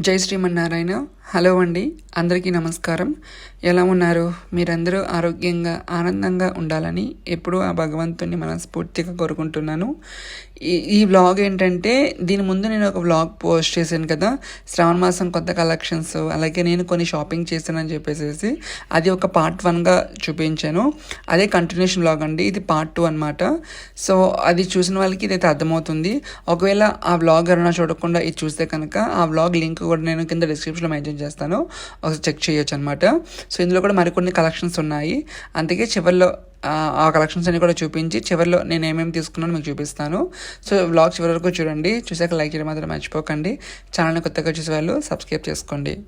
జై శ్రీమన్నారాయణ హలో అండి అందరికీ నమస్కారం. ఎలా ఉన్నారు? మీరందరూ ఆరోగ్యంగా ఆనందంగా ఉండాలని ఎప్పుడూ ఆ భగవంతుని మనస్ఫూర్తిగా కోరుకుంటున్నాను. ఈ ఈ వ్లాగ్ ఏంటంటే దీని ముందు నేను ఒక వ్లాగ్ పోస్ట్ చేశాను కదా శ్రావణ మాసం కొత్త కలెక్షన్స్ అలాగే నేను కొన్ని షాపింగ్ చేశానని చెప్పేసి అది ఒక పార్ట్ వన్గా చూపించాను. అదే కంటిన్యూషన్ వ్లాగ్ అండి ఇది పార్ట్ టూ అనమాట సో అది చూసిన వాళ్ళకి ఇదైతే అర్థమవుతుంది. ఒకవేళ ఆ వ్లాగ్ ఎవరైనా చూడకుండా ఇది చూస్తే కనుక ఆ వ్లాగ్ లింక్ కూడా నేను కింద డిస్క్రిప్షన్లో మెన్షన్ చేస్తాను. ఒకసారి చెక్ చేయొచ్చు అనమాట సో ఇందులో కూడా మరికొన్ని కలెక్షన్స్ ఉన్నాయి. అందుకే చివరిలో ఆ, కలెక్షన్స్ అన్ని కూడా చూపించి చివరిలో నేను ఏమేమి తీసుకున్నానో మీకు చూపిస్తాను. సో వ్లాగ్ చివరి వరకు చూడండి. చూసాక లైక్ చేయడం మాత్రం మర్చిపోకండి. ఛానల్ని కొత్తగా చూసే వాళ్ళు సబ్స్క్రైబ్ చేసుకోండి.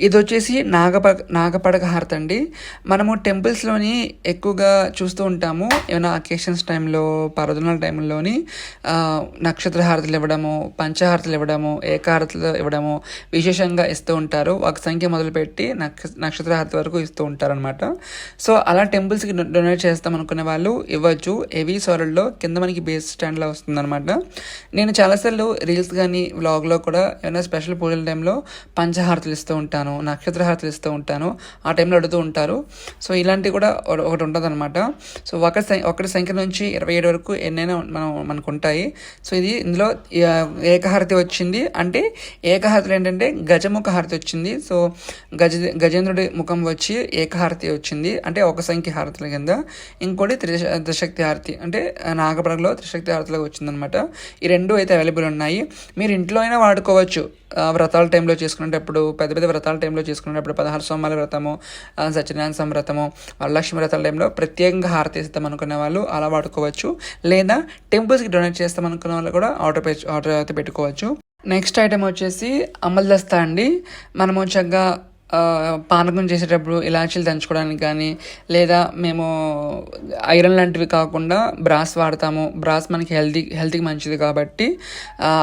ఇది వచ్చేసి నాగప నాగపడక హారత అండి. మనము టెంపుల్స్లోని ఎక్కువగా చూస్తూ ఉంటాము. ఏమైనా అకేషన్స్ టైంలో పర్వదినాల టైంలోని నక్షత్ర హారతులు ఇవ్వడము పంచహారతులు ఇవ్వడము ఏకాహారతలు ఇవ్వడము విశేషంగా ఇస్తూ ఉంటారు. ఒక సంఖ్య మొదలుపెట్టి నక్ష నక్షత్ర హారతి వరకు ఇస్తూ ఉంటారనమాట సో అలా టెంపుల్స్కి డొనేట్ చేస్తాం అనుకునే వాళ్ళు ఇవ్వచ్చు. హెవీ సోరల్లో కింద మనకి బేస్ స్టాండ్లో వస్తుందన్నమాట. నేను చాలాసార్లు రీల్స్ కానీ వ్లాగ్లో కూడా ఏమైనా స్పెషల్ పూజల టైంలో పంచహారతులు ఇస్తూ ఉంటాను నక్షత్ర హారతులు ఇస్తూ ఉంటాను ఆ టైంలో అడుగుతూ ఉంటారు. సో ఇలాంటివి కూడా ఒక- ఒకటి ఉంటుంది అనమాట సో ఒక సం- ఒకటి సంఖ్య నుంచి ఇరవై ఏడు వరకు ఎన్నైనా మనం మనకు ఉంటాయి సో ఇది ఇందులో ఏకహారతి వచ్చింది. అంటే ఏకహారతులు ఏంటంటే గజముఖ హారతి వచ్చింది. సో గజ గజేంద్రుడి ముఖం వచ్చి ఏకహారతి వచ్చింది. అంటే ఒక సంఖ్య హారతుల కింద. ఇంకోటి త్రిశ త్రిశక్తి హారతి. అంటే నాగపడగలో త్రిశక్తి హారతిలో వచ్చిందనమాట ఈ రెండు అయితే అవైలబుల్ ఉన్నాయి. మీరు ఇంట్లో అయినా వాడుకోవచ్చు. వ్రతాల టైంలో చేసుకునేటప్పుడు పెద్ద పెద్ద వ్రతాల టైంలో చేసుకునేటప్పుడు పదహారు సోమాల వ్రతము సత్యనారాయణ స్వామి వ్రతము వరలక్ష్మి వ్రతాల టైంలో ప్రత్యేకంగా హారతి ఇస్తాం అనుకునే వాళ్ళు అలా వాడుకోవచ్చు. లేదా టెంపుల్స్కి డొనేట్ చేస్తాం అనుకునే వాళ్ళు కూడా ఆర్డర్ పె ఆర్డర్ అయితే పెట్టుకోవచ్చు. నెక్స్ట్ ఐటెం వచ్చేసి అమల్దస్తా అండి. మనము చక్కగా పానకం చేసేటప్పుడు ఇలాచీలు దంచుకోవడానికి కానీ లేదా మేము ఐరన్ లాంటివి కాకుండా బ్రాస్ వాడతాము. బ్రాస్ మనకి హెల్తీ హెల్త్కి మంచిది కాబట్టి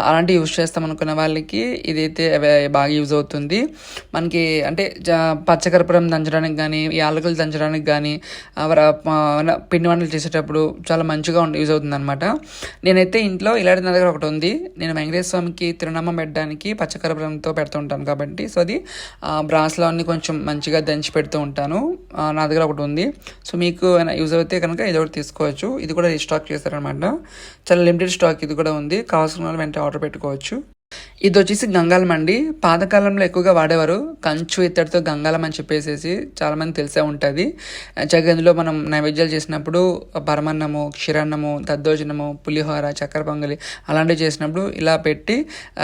అలాంటివి యూజ్ చేస్తాం అనుకున్న వాళ్ళకి ఇదైతే బాగా యూజ్ అవుతుంది. మనకి అంటే పచ్చకర్పూరం దంచడానికి కానీ యాలకులు దంచడానికి కానీ పిండి వంటలు చేసేటప్పుడు చాలా మంచిగా యూజ్ అవుతుంది అనమాట నేనైతే ఇంట్లో ఇలాంటి నా దగ్గర ఒకటి ఉంది. నేను వెంకటేశ్వర స్వామికి తిరునామం పెట్టడానికి పచ్చకర్పూరంతో పెడుతూ ఉంటాను కాబట్టి సో అది బ్రాస్ బ్రాస్లో అన్ని కొంచెం మంచిగా దంచి పెడుతూ ఉంటాను. నా దగ్గర ఒకటి ఉంది. సో మీకు యూజ్ అయితే కనుక ఇది ఒకటి తీసుకోవచ్చు. ఇది కూడా రీస్టాక్ చేస్తారనమాట చాలా లిమిటెడ్ స్టాక్ ఇది కూడా ఉంది. కావాల్సిన వెంటనే ఆర్డర్ పెట్టుకోవచ్చు. ఇది వచ్చేసి గంగాలం అండి పాతకాలంలో ఎక్కువగా వాడేవారు. కంచు ఇత్తడితో గంగాలం అని చెప్పేసేసి చాలా మంది తెలిసే ఉంటుంది. చక్కగా ఇందులో మనం నైవేద్యాలు చేసినప్పుడు పరమన్నము క్షీరాన్నము దద్దోజనము పులిహోర చక్కెర పొంగలి అలాంటివి చేసినప్పుడు ఇలా పెట్టి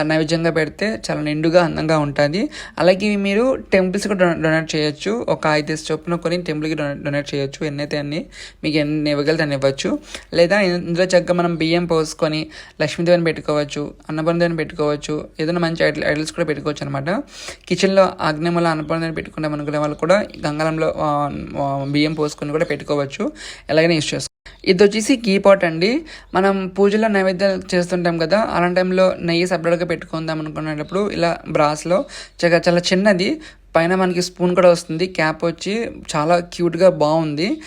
నైవేద్యంగా పెడితే చాలా నిండుగా అందంగా ఉంటుంది. అలాగే మీరు టెంపుల్స్కి డొనేట్ చేయొచ్చు. ఒక ఐదు చొప్పున కొని టెంపుల్కి డొనేట్ డొనేట్ చేయొచ్చు. ఎన్నైతే అన్ని మీకు ఎన్ని ఇవ్వగలితే అన్ని ఇవ్వచ్చు. లేదా ఇందులో చక్కగా మనం బియ్యం పోసుకొని లక్ష్మీదేవిని పెట్టుకోవచ్చు అన్నపూర్ణదేవిని పెట్టుకోవచ్చు. ఏదైనా మంచి ఐడల్ ఐడల్స్ కూడా పెట్టుకోవచ్చు అనమాట కిచెన్లో ఆగ్నేయముల అన్నపూర్ణదేవిని పెట్టుకుంటాం అనుకునే వాళ్ళు కూడా గంగాలంలో బియ్యం పోసుకొని కూడా పెట్టుకోవచ్చు. ఎలాగైనా యూస్ చేసుకోవచ్చు ఇది వచ్చేసి గీ పాట్ అండి. మనం పూజలో నైవేద్యాలు చేస్తుంటాం కదా అలాంటి టైంలో నెయ్యి సపరేట్గా పెట్టుకుందాం అనుకునేటప్పుడు ఇలా బ్రాస్లో చాలా చిన్నది పైన మనకి స్పూన్ కూడా వస్తుంది. క్యాప్ వచ్చి చాలా క్యూట్గా బాగుంది.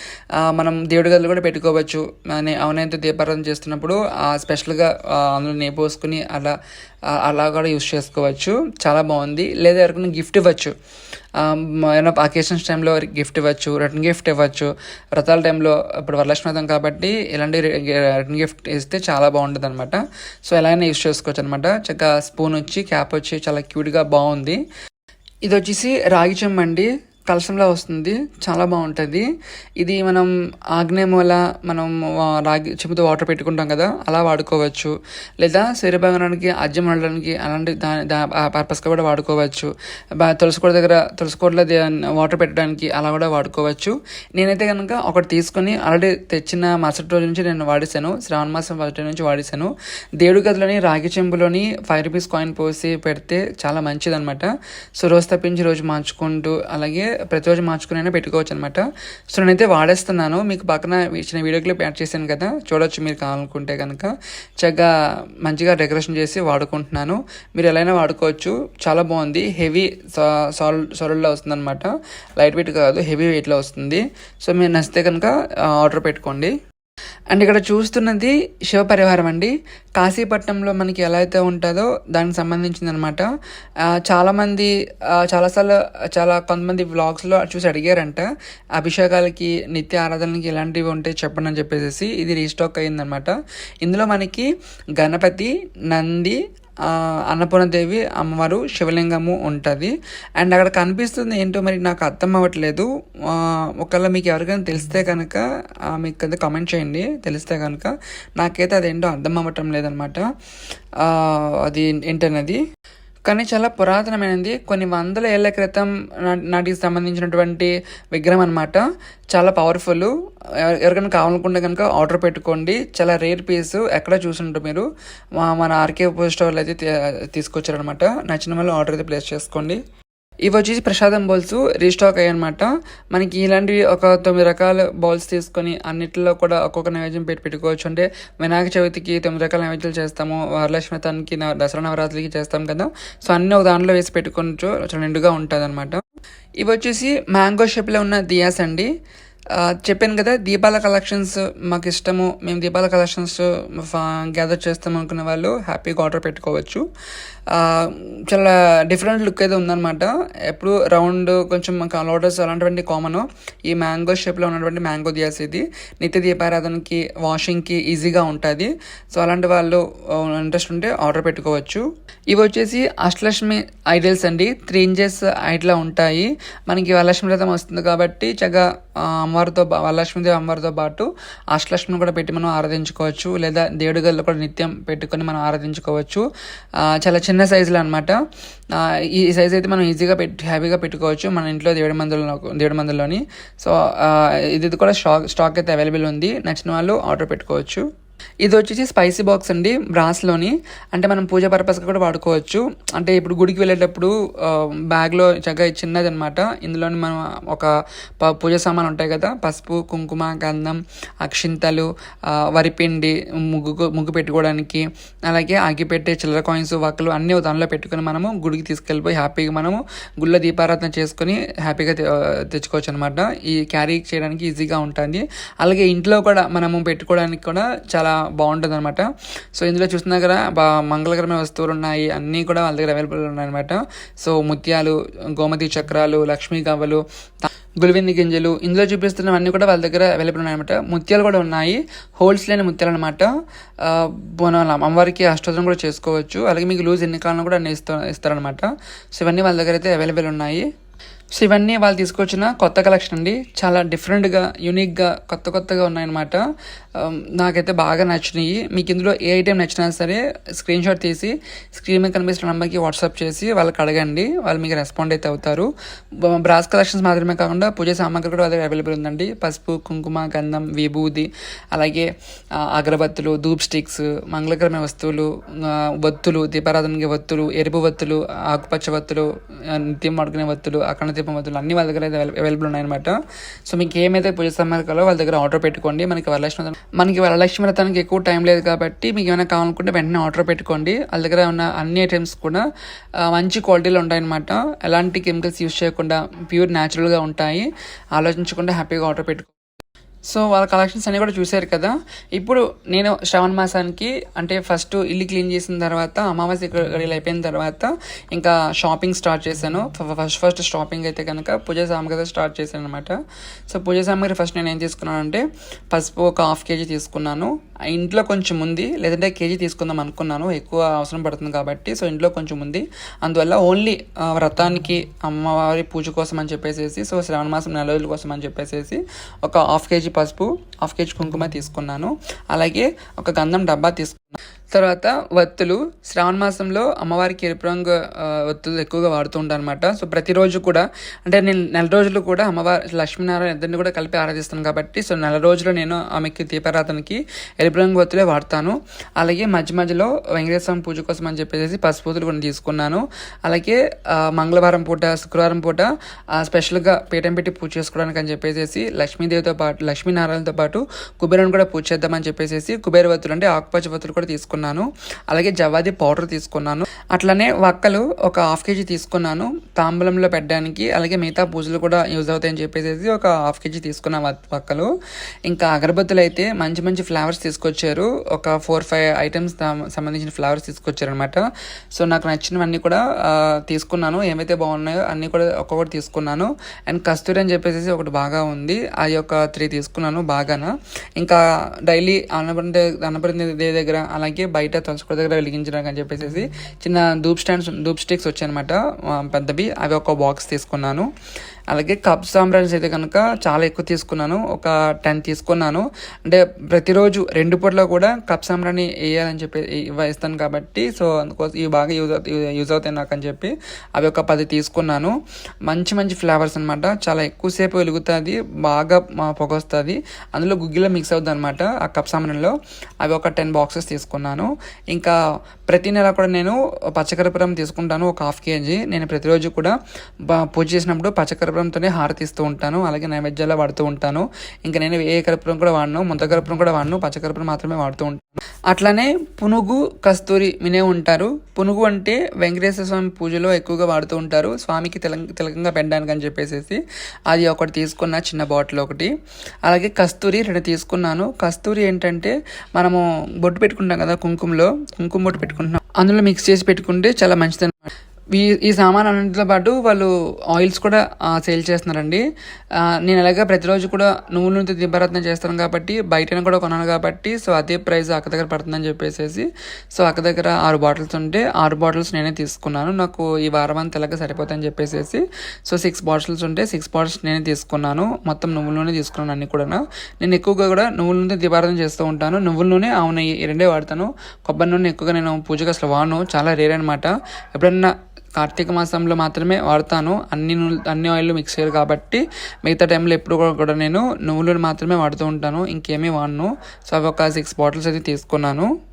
మనం దేవుడి గదులు కూడా పెట్టుకోవచ్చు. నే- అవనైతే దీపారాధన చేస్తున్నప్పుడు ఆ స్పెషల్గా ఆ, అందులో నెయ్యి పోసుకుని అలా అలా కూడా యూస్ చేసుకోవచ్చు. చాలా బాగుంది. లేదా ఎవరికైనా గిఫ్ట్ ఇవ్వచ్చు. ఏమైనా అకేషన్స్ టైంలో గిఫ్ట్ ఇవ్వచ్చు రిటర్న్ గిఫ్ట్ ఇవ్వచ్చు. వ్రతాల టైంలో ఇప్పుడు వరలక్ష్మి వ్రతం కాబట్టి ఇలాంటి రిటర్న్ గిఫ్ట్ ఇస్తే చాలా బాగుంటుంది అనమాట సో ఎలాగైనా యూస్ చేసుకోవచ్చు అనమాట చక్కగా స్పూన్ వచ్చి క్యాప్ వచ్చి చాలా క్యూట్గా బాగుంది. ఇది వచ్చేసి రాగి చెంబు అండి కలశంలో వస్తుంది. చాలా బాగుంటుంది. ఇది మనం ఆగ్నేయమూల మనం రాగి చెబుతూ వాటర్ పెట్టుకుంటాం కదా అలా వాడుకోవచ్చు. లేదా శరీరభాగానికి అజ్యం వండడానికి అలాంటి దాని దా పర్పస్గా కూడా వాడుకోవచ్చు. తులసికోట తులసి కోట దగ్గర తులసికోటలో వాటర్ పెట్టడానికి అలా కూడా వాడుకోవచ్చు. నేనైతే కనుక ఒకటి తీసుకొని ఆల్రెడీ తెచ్చిన మరుసటి రోజు నుంచి నేను వాడేశాను. శ్రావణ మాసం ఫస్ట్ నుంచి వాడేశాను. దేవుడి గదిలోని రాగి చెంబులోని ఫైవ్ రూపీస్ కాయిన్ పోసి పెడితే చాలా మంచిదన్నమాట. సో రోజు తప్పించి రోజు మార్చుకుంటూ అలాగే ప్రతిరోజు మార్చుకుని పెట్టుకోవచ్చు అనమాట సో నేనైతే వాడేస్తున్నాను. మీకు పక్కన ఇచ్చిన వీడియో క్లిప్ యాడ్ చేశాను కదా. చూడొచ్చు మీరు కావాలనుకుంటే కనుక చక్కగా మంచిగా డెకరేషన్ చేసి వాడుకుంటున్నాను. మీరు ఎలా అయినా వాడుకోవచ్చు. చాలా బాగుంది. హెవీ సాల్ సొరల్లో వస్తుంది అనమాట లైట్ వెయిట్ కాదు హెవీ వెయిట్లో వస్తుంది. సో మీరు నచ్చితే కనుక ఆర్డర్ పెట్టుకోండి. అండ్ ఇక్కడ చూస్తున్నది శివపరివారం అండి. కాశీపట్నంలో మనకి ఎలా అయితే ఉంటుందో దానికి సంబంధించింది అనమాట చాలామంది చాలాసార్లు చాలా కొంతమంది వ్లాగ్స్లో చూసి అడిగారంట అభిషేకాలకి నిత్య ఆరాధనలకి ఇలాంటివి ఉంటే చెప్పండి అని చెప్పేసి ఇది రీస్టాక్ అయ్యిందనమాట. ఇందులో మనకి గణపతి నంది అన్నపూర్ణదేవి అమ్మవారు శివలింగము ఉంటుంది. అండ్ అక్కడ కనిపిస్తుంది ఏంటో మరి నాకు అర్థం అవ్వట్లేదు. ఒకవేళ మీకు ఎవరికైనా తెలిస్తే కనుక మీకు కదా కామెంట్ చేయండి. తెలిస్తే కనుక నాకైతే అదేంటో అర్థం అవ్వటం లేదనమాట. అది ఏంటన్నది కానీ చాలా పురాతనమైనది. కొన్ని వందల ఏళ్ళ క్రితం నా- నాటికి సంబంధించినటువంటి విగ్రహం అనమాట చాలా పవర్ఫుల్. ఎవరికైనా కావాలనుకుంటే కనుక ఆర్డర్ పెట్టుకోండి. చాలా రేర్ పీస్. ఎక్కడ చూసుంటారు మీరు? మన ఆర్కే పోస్ట్ వాళ్ళు అయితే తీసుకొచ్చారనమాట నచ్చిన వాళ్ళు ఆర్డర్ అయితే ప్లేస్ చేసుకోండి. ఇవి వచ్చేసి ప్రసాదం బౌల్స్ రీస్టాక్ అయ్యనమాట మనకి ఇలాంటివి ఒక తొమ్మిది రకాల బౌల్స్ తీసుకొని అన్నిటిలో కూడా ఒక్కొక్క నైవేద్యం పెట్టి పెట్టుకోవచ్చు. అంటే వినాయక చవితికి తొమ్మిది రకాల నైవేద్యాలు చేస్తాము వరలక్ష్మి తనకి దసరా నవరాత్రికి చేస్తాం కదా. సో అన్నీ ఒక దాంట్లో వేసి పెట్టుకోవచ్చు చాలా నిండుగా ఉంటుంది అనమాట ఇవి వచ్చేసి మ్యాంగో షేప్లో ఉన్న దియాస్ అండి. చెప్పాను కదా దీపాల కలెక్షన్స్ మాకు ఇష్టము. మేము దీపాల కలెక్షన్స్ గ్యాదర్ చేస్తాం అనుకునే వాళ్ళు హ్యాపీగా ఆర్డర్ పెట్టుకోవచ్చు. చాలా డిఫరెంట్ లుక్ అయితే ఉందన్నమాట. ఎప్పుడు రౌండ్ కొంచెం లోటస్ అలాంటివన్నీ కామన్ ఈ మ్యాంగో షేప్లో ఉన్నటువంటి మ్యాంగో దియాస్ ఇది. నిత్య దీపారాధనకి వాషింగ్కి ఈజీగా ఉంటుంది. సో అలాంటి వాళ్ళు ఇంట్రెస్ట్ ఉంటే ఆర్డర్ పెట్టుకోవచ్చు. ఇవి వచ్చేసి అష్టలక్ష్మి ఐడల్స్ అండి. త్రీ ఇంచెస్ హైట్లో ఉంటాయి. మనకి వరలక్ష్మి రథం వస్తుంది కాబట్టి చక్కగా అమ్మవారితో బా- వరలక్ష్మీదేవి అమ్మవారితో పాటు అష్టలక్ష్మిని కూడా పెట్టి మనం ఆరాధించుకోవచ్చు లేదా దేవుడి గదిలో కూడా నిత్యం పెట్టుకొని మనం ఆరాధించుకోవచ్చు. చాలా చిన్న సైజులో అనమాట ఈ సైజ్ అయితే మనం ఈజీగా పెట్టి హ్యాపీగా పెట్టుకోవచ్చు మన ఇంట్లో దేవుడి మందులో దేవుడి మందులోని సో ఇది కూడా స్టాక్ స్టాక్ అయితే అవైలబుల్ ఉంది. నచ్చిన వాళ్ళు ఆర్డర్ పెట్టుకోవచ్చు. ఇది వచ్చేసి స్పైసీ బాక్స్ అండి బ్రాస్లోని అంటే మనం పూజ పర్పస్గా కూడా వాడుకోవచ్చు. అంటే ఇప్పుడు గుడికి వెళ్ళేటప్పుడు బ్యాగ్లో చక్కగా చిన్నది అనమాట ఇందులోని మనం ఒక ప- పూజ సామాన్లు ఉంటాయి కదా పసుపు కుంకుమ గంధం అక్షింతలు వరిపిండి ముగ్గు ముగ్గు పెట్టుకోవడానికి అలాగే అగ్గిపెట్టే చిల్లర కాయిన్స్ వక్కలు అన్నీ దానిలో పెట్టుకొని మనము గుడికి తీసుకెళ్ళిపోయి హ్యాపీగా మనము గుళ్ళ దీపారాధన చేసుకొని హ్యాపీగా తెచ్చుకోవచ్చు అనమాట ఈ క్యారీ చేయడానికి ఈజీగా ఉంటుంది. అలాగే ఇంట్లో కూడా మనము పెట్టుకోవడానికి కూడా చాలా బాగుంటుంది అనమాట సో ఇందులో చూస్తున్నా కదా బా మంగళకరమైన వస్తువులు ఉన్నాయి అన్నీ కూడా వాళ్ళ దగ్గర అవైలబుల్ ఉన్నాయన్నమాట. సో ముత్యాలు గోమతి చక్రాలు లక్ష్మీ గవ్వలు గులివింది గింజలు ఇందులో చూపిస్తున్నవన్నీ కూడా వాళ్ళ దగ్గర అవైలబుల్ ఉన్నాయన్నమాట. ముత్యాలు కూడా ఉన్నాయి హోల్స్ లేని ముత్యాలు అనమాట మనం అమ్మవారికి అష్టోత్తరం కూడా చేసుకోవచ్చు. అలాగే మీకు లూజ్ ఎన్ని కాలంలో కూడా అన్ని ఇస్తా ఇస్తారనమాట సో ఇవన్నీ వాళ్ళ దగ్గర అయితే అవైలబుల్ ఉన్నాయి. సో ఇవన్నీ వాళ్ళు తీసుకొచ్చిన కొత్త కలెక్షన్ అండి. చాలా డిఫరెంట్గా యూనిక్గా కొత్త కొత్తగా ఉన్నాయన్నమాట. Um, నాకైతే బాగా నచ్చినాయి. మీకు ఇందులో ఏ ఐటెం నచ్చినా సరే స్క్రీన్ షాట్ తీసి స్క్రీన్ మీద కనిపిస్తున్న నెంబర్కి వాట్సాప్ చేసి వాళ్ళకి అడగండి. వాళ్ళు మీకు రెస్పాండ్ అయితే అవుతారు. బ్రాస్ కలెక్షన్స్ మాత్రమే కాకుండా పూజ సామాగ్రి కూడా వాళ్ళ అవైలబుల్ ఉందండి. పసుపు కుంకుమ గంధం విభూది అలాగే అగరబత్తులు ధూప్ స్టిక్స్ మంగళకరమైన వస్తువులు వత్తులు ఒత్తులు దీపారాధనకి ఒత్తులు ఎరుపు ఒత్తులు ఆకుపచ్చ ఒత్తులు నిత్యం వాడుకునే ఒత్తులు అక్కడ దీపం ఒత్తులు అన్ని వాళ్ళ దగ్గర అయితే అవైలబుల్ ఉన్నాయన్నమాట. సో మీకు ఏమైతే పూజ సామాగ్రిలో వాళ్ళ దగ్గర ఆర్డర్ పెట్టుకోండి. మనకి వరలక్ష్మి మనకి వరలక్ష్మి వ్రతానికి ఎక్కువ టైం లేదు కాబట్టి మీకు ఏమైనా కావాలనుకుంటే వెంటనే ఆర్డర్ పెట్టుకోండి. వాళ్ళ దగ్గర ఉన్న అన్ని ఐటమ్స్ కూడా మంచి క్వాలిటీలో ఉంటాయన్నమాట. ఎలాంటి కెమికల్స్ యూస్ చేయకుండా ప్యూర్ న్యాచురల్గా ఉంటాయి. ఆలోచించకుండా హ్యాపీగా ఆర్డర్ పెట్టుకో సో వాళ్ళ కలెక్షన్స్ అన్నీ కూడా చూశారు కదా. ఇప్పుడు నేను శ్రావణ మాసానికి అంటే ఫస్ట్ ఇల్లు క్లీన్ చేసిన తర్వాత అమావాస్య గడియలు అయిపోయిన తర్వాత ఇంకా షాపింగ్ స్టార్ట్ చేశాను. ఫస్ట్ ఫస్ట్ షాపింగ్ అయితే కనుక పూజ సామాగ్రి స్టార్ట్ చేశాను అనమాట సో పూజ సామాగ్రి ఫస్ట్ నేను ఏం తీసుకున్నానంటే పసుపు ఒక హాఫ్ కేజీ తీసుకున్నాను. ఇంట్లో కొంచెం ఉంది. లేదంటే కేజీ తీసుకుందాం అనుకున్నాను. ఎక్కువ అవసరం పడుతుంది కాబట్టి సో ఇంట్లో కొంచెం ఉంది. అందువల్ల ఓన్లీ వ్రతానికి అమ్మవారి పూజ కోసం అని చెప్పేసి సో శ్రావణ మాసం నెల రోజుల కోసం అని చెప్పేసి ఒక హాఫ్ కేజీ పసుపు హాఫ్ కేజీ కుంకుమ తీసుకున్నాను. అలాగే ఒక గంధం డబ్బా తీసుకున్నాను తర్వాత వత్తులు. శ్రావణ మాసంలో అమ్మవారికి ఎరుపు రంగు వత్తులు ఎక్కువగా వాడుతూ ఉంటాను అనమాట సో ప్రతిరోజు కూడా అంటే నేను నెల రోజులు కూడా అమ్మవారి లక్ష్మీనారాయణ ఇద్దరిని కూడా కలిపి ఆరాధిస్తాను కాబట్టి సో నెల రోజులు నేను ఆమెకి దీపారాధనకి ఎరుపు రంగు వత్తులే వాడతాను. అలాగే మధ్య మధ్యలో వెంకటేశ్వరం స్వామి పూజ కోసం అని చెప్పేసి పసుపుతులు కొన్ని తీసుకున్నాను. అలాగే మంగళవారం పూట శుక్రవారం పూట స్పెషల్గా పీఠం పెట్టి పూజ చేసుకోవడానికి అని చెప్పేసి లక్ష్మీదేవితో పాటు లక్ష్మీనారాయణతో పాటు కుబేరుని కూడా పూజ చేద్దామని చెప్పేసి కుబేర వత్తులు అంటే ఆకుపచ్చ వత్తులు కూడా తీసుకున్నాను. అలాగే జవాది పౌడర్ తీసుకున్నాను. అట్లనే వక్కలు ఒక హాఫ్ కేజీ తీసుకున్నాను. తాంబూలంలో పెట్టడానికి అలాగే మిగతా పూజలు కూడా యూజ్ అవుతాయని చెప్పేసి ఒక హాఫ్ కేజీ తీసుకున్న వక్కలు. ఇంకా అగరబత్తులు అయితే మంచి మంచి ఫ్లవర్స్ తీసుకొచ్చారు. ఒక ఫోర్ ఫైవ్ ఐటమ్స్ సంబంధించిన ఫ్లవర్స్ తీసుకొచ్చారు అనమాట సో నాకు నచ్చినవన్నీ కూడా తీసుకున్నాను. ఏమైతే బాగున్నాయో అన్నీ కూడా ఒక్కొక్కటి తీసుకున్నాను. అండ్ కస్తూరి అని చెప్పేసి ఒకటి బాగా ఉంది. ఆ యొక్క త్రీ తీసుకున్నాను బాగాన. ఇంకా డైలీ అన్నపూర్ణ అన్నపూర్ణ దగ్గర అలాగే బయట తులసికోట దగ్గర వెలిగించడానికి అని చెప్పేసి చిన్న ధూప్ స్టాండ్స్ ధూప్ స్టిక్స్ వచ్చాయన్నమాట పెద్దవి. అవి ఒక బాక్స్ తీసుకున్నాను. అలాగే కప్ సాంబ్రాన్స్ అయితే కనుక చాలా ఎక్కువ తీసుకున్నాను. ఒక టెన్ తీసుకున్నాను. అంటే ప్రతిరోజు రెండు పూటలో కూడా కప్ సాంబ్రాన్ని వేయాలని చెప్పి ఇస్తాను కాబట్టి సో అందుకోసం ఇవి బాగా యూజ్ యూజ్ అవుతాయి నాకు అని చెప్పి అవి ఒక పది తీసుకున్నాను. మంచి మంచి ఫ్లేవర్స్ అనమాట చాలా ఎక్కువసేపు వెలుగుతుంది బాగా మా పొగ వస్తుంది అందులో గుగ్గిలో మిక్స్ అవుతుంది అనమాట ఆ కప్ సాంబ్రాన్లో అవి ఒక టెన్ బాక్సెస్ తీసుకున్నాను. ఇంకా ప్రతి నెల కూడా నేను పచ్చకరపురం తీసుకుంటాను ఒక హాఫ్ కేజీ. నేను ప్రతిరోజు కూడా పూజ చేసినప్పుడు పచ్చకర కర్పూరంతోనే హారతిస్తూ ఉంటాను అలాగే నైవేద్యాలు వాడుతూ ఉంటాను. ఇంకా నేను ఏ కర్పూరం కూడా వాడను ముంత కర్పూరం కూడా వాడను పచ్చకర్పూరం మాత్రమే వాడుతూ ఉంటాను. అట్లానే పునుగు కస్తూరి వినే ఉంటారు. పునుగు అంటే వెంకటేశ్వర స్వామి పూజలో ఎక్కువగా వాడుతూ ఉంటారు. స్వామికి తిలక తిలకంగా పెట్టడానికి అని చెప్పేసి అది ఒకటి తీసుకున్న చిన్న బాటిల్ ఒకటి. అలాగే కస్తూరి రెండు తీసుకున్నాను. కస్తూరి ఏంటంటే మనము బొట్టు పెట్టుకుంటాం కదా కుంకుమలో కుంకుమ బొట్టు పెట్టుకుంటున్నాం. అందులో మిక్స్ చేసి పెట్టుకుంటే చాలా మంచిది ఈ ఈ సామాన్ అన్నింటితో పాటు వాళ్ళు ఆయిల్స్ కూడా సేల్ చేస్తున్నారండి. నేను అలాగే ప్రతిరోజు కూడా నువ్వుల నుంచి దీపారాధన చేస్తాను కాబట్టి బయట కూడా కొన్నాను కాబట్టి సో అదే ప్రైస్ అక్క దగ్గర పడుతుందని చెప్పేసి సో అక్క దగ్గర ఆరు బాటిల్స్ ఉంటే ఆరు బాటిల్స్ నేనే తీసుకున్నాను. నాకు ఈ వారం అంతా ఇలాగ సరిపోతాయని చెప్పేసి సో సిక్స్ బాటిల్స్ ఉంటే సిక్స్ బాటిల్స్ నేనే తీసుకున్నాను. మొత్తం నువ్వుల నూనె తీసుకున్నాను అన్ని కూడా నేను ఎక్కువగా కూడా నువ్వుల నూనె దీపారాధన చేస్తూ ఉంటాను. నువ్వుల నూనె అవును ఈ రెండే వాడతాను. కొబ్బరి నూనె ఎక్కువగా నేను పూజకు అసలు వాడను. చాలా రేర్ అనమాట ఎప్పుడన్నా కార్తీక మాసంలో మాత్రమే వాడతాను. అన్ని నూనె అన్ని ఆయిల్ మిక్స్ చేయరు కాబట్టి మిగతా టైంలో ఎప్పుడు కూడా- కూడా నేను నువ్వులను మాత్రమే వాడుతూ ఉంటాను. ఇంకేమీ వాడను. సో అవి ఒక సిక్స్ బాటిల్స్ అయితే తీసుకున్నాను.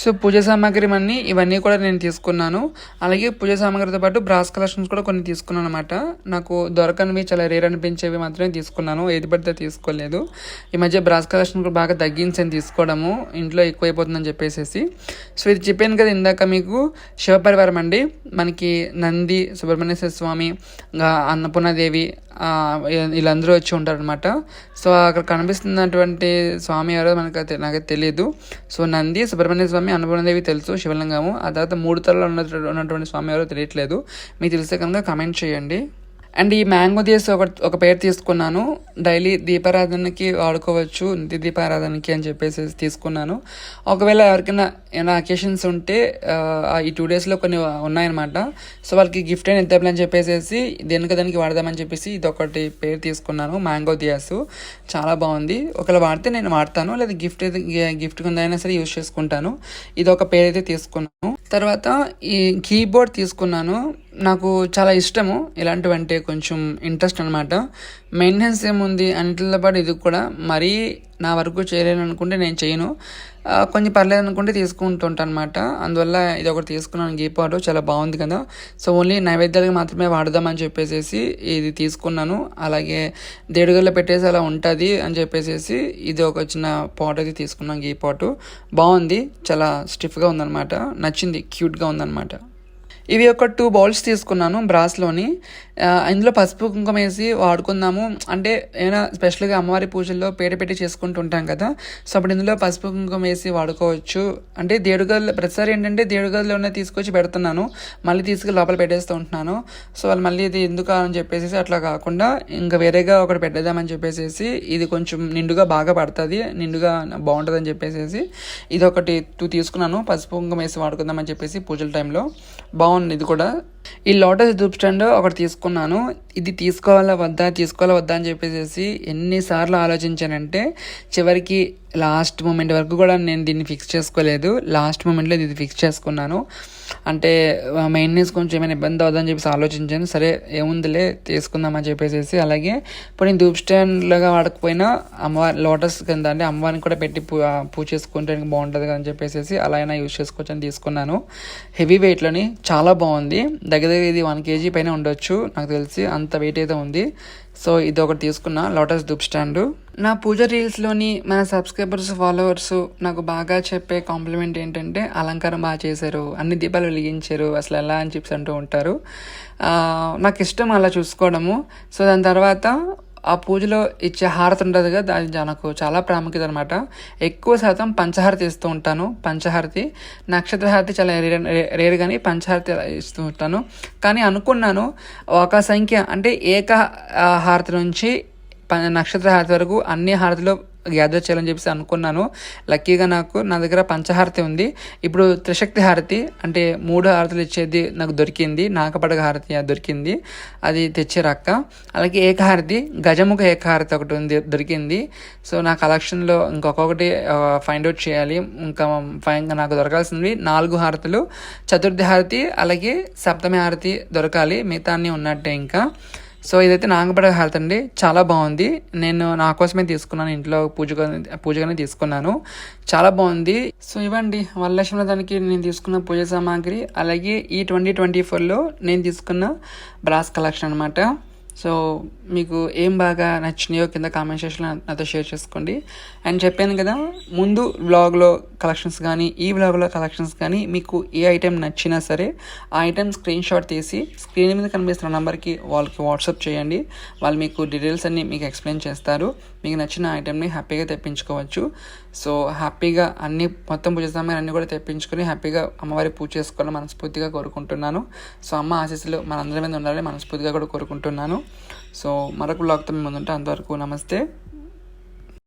సో పూజ సామాగ్రి అన్నీ ఇవన్నీ కూడా నేను తీసుకున్నాను. అలాగే పూజ సామాగ్రితో పాటు బ్రాస్ కలెక్షన్స్ కూడా కొన్ని తీసుకున్నాను అనమాట నాకు దొరకనివి చాలా రేర్ అనిపించేవి మాత్రమే తీసుకున్నాను. ఏది పడితే తీసుకోలేదు. ఈ మధ్య బ్రాస్ కలెక్షన్ కూడా బాగా తగ్గించని తీసుకోవడము ఇంట్లో ఎక్కువైపోతుందని చెప్పేసి సో ఇది చెప్పాను కదా ఇందాక మీకు శివపరివారం అండి. మనకి నంది సుబ్రహ్మణ్యేశ్వర స్వామి ఇంకా అన్నపూర్ణాదేవి వీళ్ళందరూ వచ్చి ఉంటారనమాట సో అక్కడ కనిపిస్తున్నటువంటి స్వామి ఎవరో మనకు నాకు తెలియదు సో నంది సుబ్రహ్మణ్య స్వామి అనుభవదేవి తెలుసు శివలింగము. ఆ తర్వాత మూడు తలలో ఉన్నటువంటి ఉన్నటువంటి స్వామి ఎవరో తెలియట్లేదు. మీకు తెలిస్తే కనుక కమెంట్ చేయండి. అండ్ ఈ మ్యాంగో దీస్ ఒక ఒక పేరు తీసుకున్నాను. డైలీ దీపారాధనకి వాడుకోవచ్చు నిత్య దీపారాధనకి అని చెప్పేసి తీసుకున్నాను. ఒకవేళ ఎవరికైనా ఏమైనా అకేషన్స్ ఉంటే ఆ, ఈ టూ డేస్లో కొన్ని ఉన్నాయన్నమాట. సో వాళ్ళకి గిఫ్ట్ అయిన ఇద్దామని చెప్పేసి దేనికి దానికి వాడదామని చెప్పేసి ఇది ఒకటి పేరు తీసుకున్నాను మ్యాంగో దియాస్. చాలా బాగుంది. ఒకవేళ వాడితే నేను వాడతాను లేదా గిఫ్ట్ అయితే గిఫ్ట్ కింద అయినా సరే యూజ్ చేసుకుంటాను. ఇది ఒక పేరు అయితే తీసుకున్నాను. తర్వాత ఈ కీబోర్డ్ తీసుకున్నాను. నాకు చాలా ఇష్టము. ఇలాంటివంటే కొంచెం ఇంట్రెస్ట్ అనమాట మెయింటెనెన్స్ ఏముంది? అన్నిటితో పాటు ఇది కూడా మరీ నా వరకు చేయలేను అనుకుంటే నేను చేయను. కొంచెం పర్లేదు అనుకుంటే తీసుకుంటుంటాను అనమాట అందువల్ల ఇది ఒకటి తీసుకున్నాను గీపాటు చాలా బాగుంది కదా. సో ఓన్లీ నైవేద్యాలకు మాత్రమే వాడదామని చెప్పేసి ఇది తీసుకున్నాను. అలాగే దేడుగల్లో పెట్టేసి అలా ఉంటుంది అని చెప్పేసి ఇది ఒక చిన్న పాట్ అది తీసుకున్నాను గీ పాటు. బాగుంది. చాలా స్టిఫ్గా ఉందన్నమాట. నచ్చింది. క్యూట్గా ఉందన్నమాట. ఇవి ఒక టూ బౌల్స్ తీసుకున్నాను బ్రాస్లోని. ఇందులో పసుపు కుంకుమ వేసి వాడుకుందాము. అంటే ఏమైనా స్పెషల్గా అమ్మవారి పూజల్లో పేట పెట్టి చేసుకుంటూ ఉంటాం కదా. సో అప్పుడు ఇందులో పసుపు కుంకుమ వేసి వాడుకోవచ్చు. అంటే దేడుగల్లో ప్రతిసారి ఏంటంటే దేడుగల్లోనే తీసుకొచ్చి పెడుతున్నాను. మళ్ళీ తీసుకు లోపల పెట్టేస్తూ ఉంటున్నాను. సో వాళ్ళు మళ్ళీ ఇది ఎందుకు అని చెప్పేసి అట్లా కాకుండా ఇంకా వేరేగా ఒకటి పెట్టేద్దామని చెప్పేసి ఇది కొంచెం నిండుగా బాగా పడుతుంది. నిండుగా బాగుంటుంది అని చెప్పేసి ఇది ఒకటి తీసుకున్నాను. పసుపు కుంకుమ వేసి వాడుకుందామని చెప్పేసి పూజల టైంలో. బాగుంది ఇది కూడా ఈ లోటస్ ధూప్ స్టాండ్ ఒకటి తీసుకున్నాను. ఇది తీసుకోవాలా వద్దా? తీసుకోవాలా వద్దా అని చెప్పేసి ఎన్నిసార్లు ఆలోచించానంటే చివరికి లాస్ట్ మూమెంట్ వరకు కూడా నేను దీన్ని ఫిక్స్ చేసుకోలేదు. లాస్ట్ మూమెంట్లో ఇది ఫిక్స్ చేసుకున్నాను. అంటే మెయింటెనెన్స్ కొంచెం ఏమైనా ఇబ్బంది అవుతుందని చెప్పేసి ఆలోచించాను. సరే ఏముందిలే తీసుకుందామని చెప్పేసి అలాగే ఇప్పుడు నేను ధూప్ స్టాండ్లాగా వాడకపోయినా అమ్మవారి లోటస్ కింద అంటే అమ్మవారిని కూడా పెట్టి పూ పూజ చేసుకుంటే బాగుంటుంది అని చెప్పేసి అలా అయినా యూజ్ చేసుకోవచ్చు అని తీసుకున్నాను. హెవీ వెయిట్లోని చాలా బాగుంది. దగ్గర దగ్గర ఇది వన్ కేజీ పైన ఉండొచ్చు నాకు తెలిసి అంత వెయిట్ అయితే ఉంది. సో ఇది ఒకటి తీసుకున్న లోటస్ దూప్ స్టాండ్ నా పూజ రీల్స్లోని మన సబ్స్క్రైబర్స్ ఫాలోవర్స్ నాకు బాగా చెప్పే కాంప్లిమెంట్ ఏంటంటే అలంకారం బాగా చేశారు అన్ని దీపాలు వెలిగించారు అసలు ఎలా అని చెప్పి అంటూ ఉంటారు. నాకు ఇష్టం అలా చూసుకోవడము. సో దాని తర్వాత ఆ పూజలో ఇచ్చే హారతి ఉంటుంది కదా అది నాకు చాలా ప్రాముఖ్యత అనమాట ఎక్కువ శాతం పంచహారతి ఇస్తూ ఉంటాను. పంచహారతి నక్షత్రహారతి చాలా రేర్ రేర్ కానీ పంచహారతి ఇస్తూ ఉంటాను. కానీ అనుకున్నాను ఒక సంఖ్య అంటే ఏక హారతి నుంచి ప- నక్షత్ర హారతి వరకు అన్ని హారతిలో గ్యాదర్ చేయాలని చెప్పేసి అనుకున్నాను. లక్కీగా నాకు నా దగ్గర పంచహారతి ఉంది. ఇప్పుడు త్రిశక్తి హారతి అంటే మూడు హారతులు ఇచ్చేది నాకు దొరికింది. నాకపడగ హారతి అది దొరికింది. అది తెచ్చారు రక్క అలాగే ఏకహారతి గజముఖ ఏకహారతి ఒకటి ఉంది దొరికింది. సో నా కలెక్షన్లో ఇంకొకటి ఫైండ్ అవుట్ చేయాలి. ఇంకా ఫైన్ నాకు దొరకాల్సింది నాలుగు హారతులు. చతుర్థి హారతి అలాగే సప్తమి హారతి దొరకాలి. మిగతాన్ని ఉన్నట్టే ఇంకా. సో ఇదైతే నాగపడ హెల్త్ అండి. చాలా బాగుంది. నేను నా కోసమే తీసుకున్నాను. ఇంట్లో పూజగా పూజగానే తీసుకున్నాను. చాలా బాగుంది. సో ఇవ్వండి వరలక్ష్మి దానికి నేను తీసుకున్న పూజ సామాగ్రి. అలాగే ఈ ట్వంటీ ట్వంటీ ఫోర్లో నేను తీసుకున్న బ్రాస్ కలెక్షన్ అనమాట సో మీకు ఏం బాగా నచ్చినాయో కింద కామెంట్ సెక్షన్లో నాతో షేర్ చేసుకోండి. అండ్ చెప్పాను కదా ముందు వ్లాగ్లో కలెక్షన్స్ కానీ ఈ వ్లాగ్లో కలెక్షన్స్ కానీ మీకు ఏ ఐటెం నచ్చినా సరే ఆ ఐటెం స్క్రీన్ షాట్ తీసి స్క్రీన్ మీద కనిపిస్తున్న నెంబర్కి వాళ్ళకి వాట్సాప్ చేయండి. వాళ్ళు మీకు డీటెయిల్స్ అన్నీ మీకు ఎక్స్ప్లెయిన్ చేస్తారు. మీకు నచ్చిన ఐటెంని హ్యాపీగా తెప్పించుకోవచ్చు. సో హ్యాపీగా అన్ని మొత్తం పూజ సామాన్ అన్నీ కూడా తెప్పించుకొని హ్యాపీగా అమ్మవారి పూజ చేసుకోవాలని మనస్ఫూర్తిగా కోరుకుంటున్నాను. సో అమ్మ ఆశీస్సులు మనందరి మీద ఉండాలని మనస్ఫూర్తిగా కూడా కోరుకుంటున్నాను. సో మరొక బ్లాగ్తో మేము ముందుంటే. అంతవరకు నమస్తే.